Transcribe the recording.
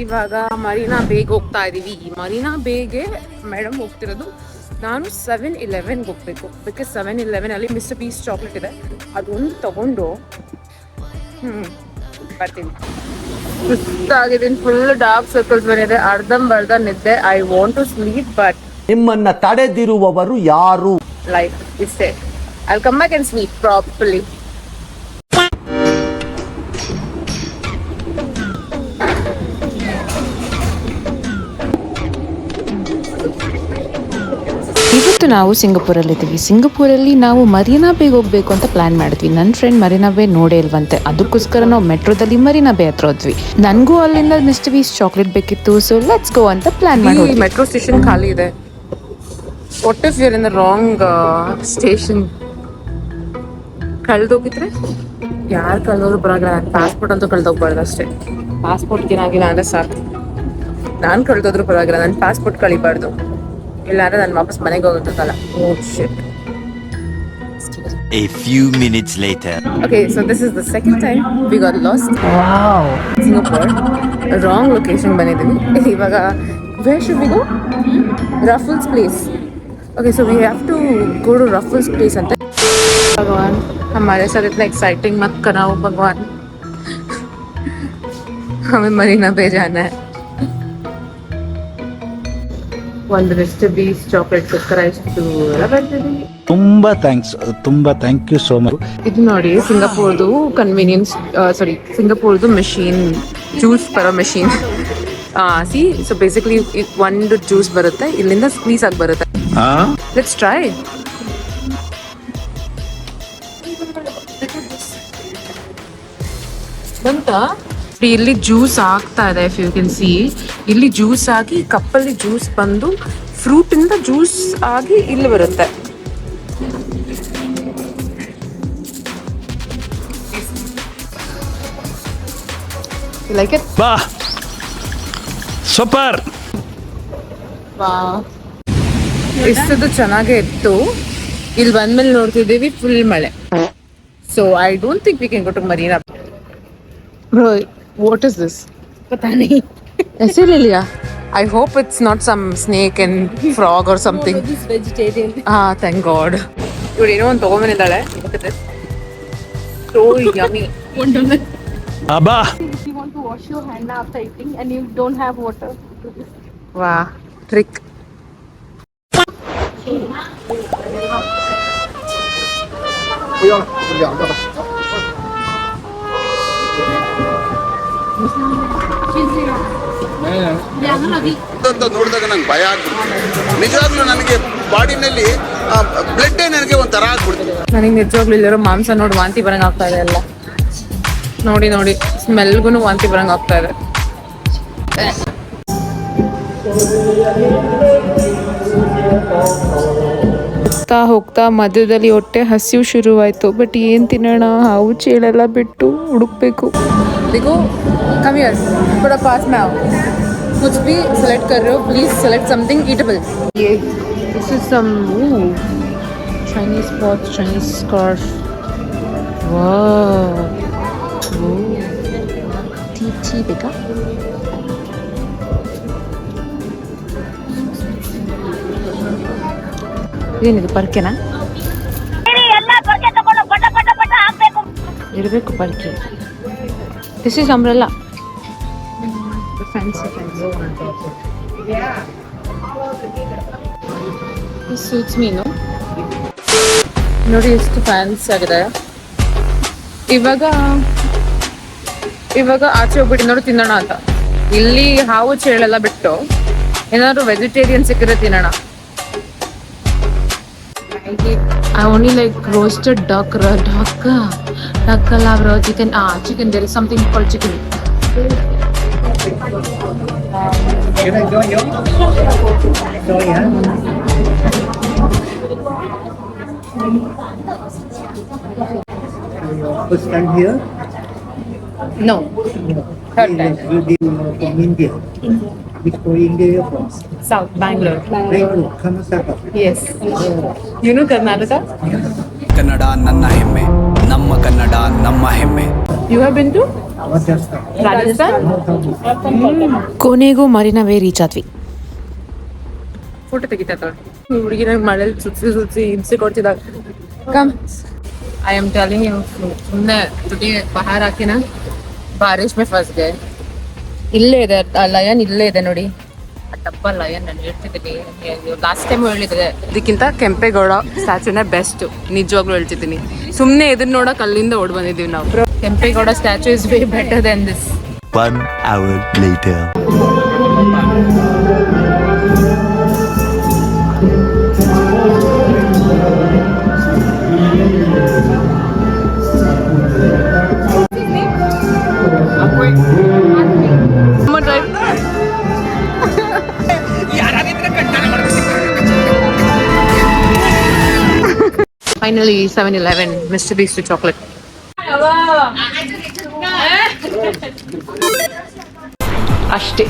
ಇವಾಗ ಮರೀನಾ ಬೇಗ ಹೋಗ್ತಾ ಇದ್ದೀವಿ ಈ ಮರೀನಾ ಬೇಗೆ ಮೇಡಮ್ ಹೋಗ್ತಿರೋದು. ನಾನು ಸೆವೆನ್ ಇಲೆವೆನ್ಗೆ ಹೋಗ್ಬೇಕು. ಬಿಕಾಸ್ ಸೆವೆನ್ ಇಲೆವೆನ್ ಅಲ್ಲಿ ಮಿಸ್ಟರ್ ಪೀಸ್ ಚಾಕ್ಲೇಟ್ ಇದೆ. ಅದೊಂದು ತಗೊಂಡು ಹ್ಮ್ ಬರ್ತೀನಿ. ಸುಸ್ತಾಗಿದ್ದೀನಿ ಫುಲ್ ಡಾರ್ಕ್ ಸರ್ಕಲ್ಸ್ ಬಂದಿದೆ. ಅರ್ಧಂಬರ್ಧ ನಿದ್ದೆ. I want to sleep but ನಿಮ್ಮನ್ನ ತಡೆದಿರುವವರು ಯಾರು? ಲೈಫ್ ಇಷ್ಟೇ I come back and sleep properly ಇವತ್ತು ನಾವು ಸಿಂಗಪುರಲ್ಲಿದ್ದೀವಿ. ಸಿಂಗಪುರಲ್ಲಿ ನಾವು ಮರೀನಾ ಬೇಗ್ ಹೋಗ್ಬೇಕು ಅಂತ ಪ್ಲಾನ್ ಮಾಡಿದ್ವಿ. ನನ್ನ ಫ್ರೆಂಡ್ ಮರೀನಾ ಬೇ ನೋಡೇ ಇಲ್ವಂತೆ. ಅದಕ್ಕೋಸ್ಕರ ನಾವು ಮೆಟ್ರೋದಲ್ಲಿ ಮರೀನಾ ಬೇ ಹತ್ರ ಹೋದ್ವಿ. ನನಗೂ ಅಲ್ಲಿಂದ ನೆಕ್ಸ್ಟ್ ವೀಸ್ ಚಾಕ್ಲೇಟ್ ಬೇಕಿತ್ತು. ಸೊ ಲೆಟ್ಸ್ ಗೋ ಅಂತ ಪ್ಲಾನ್ ಮಾಡಿ ಮೆಟ್ರೋ ಸ್ಟೇಷನ್ ಖಾಲಿ ಇದೆ. What if you're in the wrong station ಕಳೆದೋಗಿದ್ರೆ? ಯಾರು ಕಳ್ದೋದ್ರು ಬರೋಲ್ಲ ಪಾಸ್ಪೋರ್ಟ್ ಅಂತೂ ಕಳೆದೋಗ್ಬಾರ್ದು ಅಷ್ಟೇ. ಪಾಸ್ಪೋರ್ಟ್ ಏನಾಗಿಲ್ಲ ಅಂದ್ರೆ ಸಾಕು. ನಾನು ಕಳ್ದೋದ್ರು ಪರವಾಗಿಲ್ಲ. ನನ್ನ ಪಾಸ್ಪೋರ್ಟ್ ಕಳಿಬಾರ್ದು. ಇಲ್ಲ ಅಂದ್ರೆ ನಾನು ವಾಪಸ್ ಮನೆಗೆ ಹೋಗೋದಕ್ಕಲ್ಲ ಓ ಶಿಟ್ A few minutes later. Okay, so this is the second time we got lost. Wow. Singapore. Wrong location ಬಂದಿದ್ದೀವಿ ಇವಾಗ where should we go? Ruffles place. Okay, so we have to go to Ruffles place ಅಂತ भगवान हमारे साथ इतना exciting मत कराओ भगवान हमें मरीना पे जाना है ಒಂದು ಮಿಸ್ಟರ್ ಬೀಸ್ ಚಾಕ್ಲೇಟ್ಗೋಸ್ಕರ ಇಷ್ಟು ಎಲ್ಲ ಬರ್ತಿದ್ದೀವಿ ತುಂಬಾ ಥ್ಯಾಂಕ್ಸ್ ತುಂಬಾ ಥ್ಯಾಂಕ್ ಯು ಸೋ ಮಚ್ ಇದು ನೋಡಿ ಸಿಂಗಾಪುರ್ದು ಕನ್ವೀನಿಯನ್ಸ್ ಸಾರಿ ಸಿಂಗಾಪುರ್ದು ಮೆಷಿನ್ ಜ್ಯೂಸ್ ಬರೋ ಮೆಷಿನ್ ಸಿ ಸೊ ಬೇಸಿಕಲಿ ಒಂದು ಜ್ಯೂಸ್ ಬರುತ್ತೆ ಇಲ್ಲಿಂದ ಸ್ಕ್ವೀಸ್ ಆಗಿ ಬರುತ್ತೆ. ಲೆಟ್ಸ್ ಟ್ರೈ ಬಂತ? ಇಲ್ಲಿ ಜ್ಯೂಸ್ ಆಗ್ತಾ ಇದೆ ಇಫ್ ಯು ಕ್ಯಾನ್ ಸಿ ಇಲ್ಲಿ ಜ್ಯೂಸ್ ಆಗಿ ಕಪ್ಪಲ್ಲಿ ಜ್ಯೂಸ್ ಬಂದು ಫ್ರೂಟ್ ಇಂದ ಜ್ಯೂಸ್ ಆಗಿ ಇಲ್ಲಿ ಬರುತ್ತೆ. ಲೈಕ್ ಇಟ್ ಬಾ. ಸೂಪರ್. ಇಷ್ಟದು ಚೆನ್ನಾಗೇ ಇತ್ತು. ಇಲ್ಲಿ ಬಂದ್ಮೇಲೆ ನೋಡ್ತಿದ್ದೀವಿ ಫುಲ್ ಮಳೆ. So I don't think we can go to Marina what is this ಹೆಸರಿಲ್ಲ I hope it's not some snake and frog or something ಹಾ ಥ್ಯಾಂಕ್ ಗಾಡ್ ಇವ್ರು ಏನೋ ಒಂದು ತಗೊಂಬಂದಿದ್ದಾಳೆ ಸೊ ಯಮಿ ಅಬ್ಬಾ If you want to wash your hand after eating and you don't have water, what trick ಅಂತ ನೋಡಿದಾಗ ನಂಗೆ ಭಯ ಆಗ್ಬಿಡ್ತು. ನಿಜವಾಗ್ಲೂ ನನಗೆ ಬಾಡಿನಲ್ಲಿ ಬ್ಲಡ್ ನನಗೆ ಒಂಥರ ಆಗ್ಬಿಡ್ತು. ನನಗೆ ನಿಜವಾಗ್ಲೂ ಇಲ್ಲಿರೋ ಮಾಂಸ ನೋಡಿ ವಾಂತಿ ಬರಂಗ್ ಆಗ್ತಾ ಇದೆ ಎಲ್ಲ ನೋಡಿ ನೋಡಿ ಸ್ಮೆಲ್ಗೂ ವಾಂತಿ ಬರಂಗ್ ಆಗ್ತಾ ಇದೆ. ಹೋಗ್ತಾ ಹೋಗ್ತಾ ಮಧ್ಯದಲ್ಲಿ ಹೊಟ್ಟೆ ಹಸಿವು ಶುರುವಾಯ್ತು ಬಟ್ ಏನ್ ತಿನ್ನೋಣ ಹಾವು ಚೇಳೆಲ್ಲ ಬಿಟ್ಟು ಹುಡುಕ್ಬೇಕು देखो कम हियर थोड़ा पास में आओ कुछ भी सेलेक्ट कर रहे हो प्लीज सेलेक्ट समथिंग ईटेबल ये this is some Chinese pot Chinese scarf wow tea tea ಬೇಕಾ ಏನಿದು ಪರ್ಕೆನಾ? ಇರಬೇಕು ಪರ್ಕೆ. ದಿಸ್ ಇಸ್ ಅಂಬ್ರೆಲ್ಲ ಫ್ಯಾನ್ಸಿ ಮೀನು ನೋಡಿ ಎಷ್ಟು ಫ್ಯಾನ್ಸ್ ಆಗಿದೆ. ಇವಾಗ ಇವಾಗ ಆಚೆ ಹೋಗ್ಬಿಟ್ಟು ನೋಡಿ ತಿನ್ನೋಣ ಅಂತ. ಇಲ್ಲಿ ಹಾವು ಚೇಳೆಲ್ಲ ಬಿಟ್ಟು ಏನಾದ್ರು ವೆಜಿಟೇರಿಯನ್ ಸಿಕ್ಕಿದ್ರೆ ತಿನ್ನೋಣ. I only like roasted duck, ra- duck, duck alabra, chicken. Ah, chicken. There is something called chicken. First time here? No. Third time. You did from India. Which India you're from? South Bangalore. Bangalore, Karnataka. Yes. You know Karnataka? Kannada ನನ್ನ ಹೆಮ್ಮೆ ನಮ್ಮ ಕನ್ನಡ ನಮ್ಮ ಹೆಮ್ಮೆ you have been to our just ಕೊನೆಗೂ ಮರೀನಾ ಬೇ reach ಆದ್ವಿ photo ತೆಗಿತಾ ಹುಡುಗಿ ನಂಗೆ ಮಳೇಲಿ ಸುತ್ಸಿ ಸುತ್ಸಿ ಹಿಂಸೆ ಕೊಡ್ತಿದ್ದಾಗ come I am telling you ಸುಮ್ಮನೆ ತುಟಿ ಬಹಾರ ಹಾಕಿನ. ಬಾರಿಶ್ ಮೇ ಫಸ್ಗೆ ಇಲ್ಲೇ ಇದೆ ಆ ಲಯನ್ ಇಲ್ಲೇ ಇದೆ ನೋಡಿ. ಆ ಡಬ್ಬ ಲಯನ್ ನಾನು ಹೇಳ್ತಿದ್ದೀನಿ. ಲಾಸ್ಟ್ ಟೈಮ್ ಹೇಳಿದ್ರೆ ಇದಕ್ಕಿಂತ ಕೆಂಪೇಗೌಡ ಸ್ಟ್ಯಾಚುನೇ ಬೆಸ್ಟ್ ನಿಜವಾಗ್ಲೂ ಹೇಳ್ತಿದ್ದೀನಿ. ಸುಮ್ಮನೆ ಇದನ್ನ ನೋಡಕ್ ಅಲ್ಲಿಂದ ಓಡ್ ಬಂದಿದ್ದೀವಿ ನಾವು. Kempegowda statue is way better than this One hour later. finally Seven Eleven Mister Beast chocolate ಅಷ್ಟೇ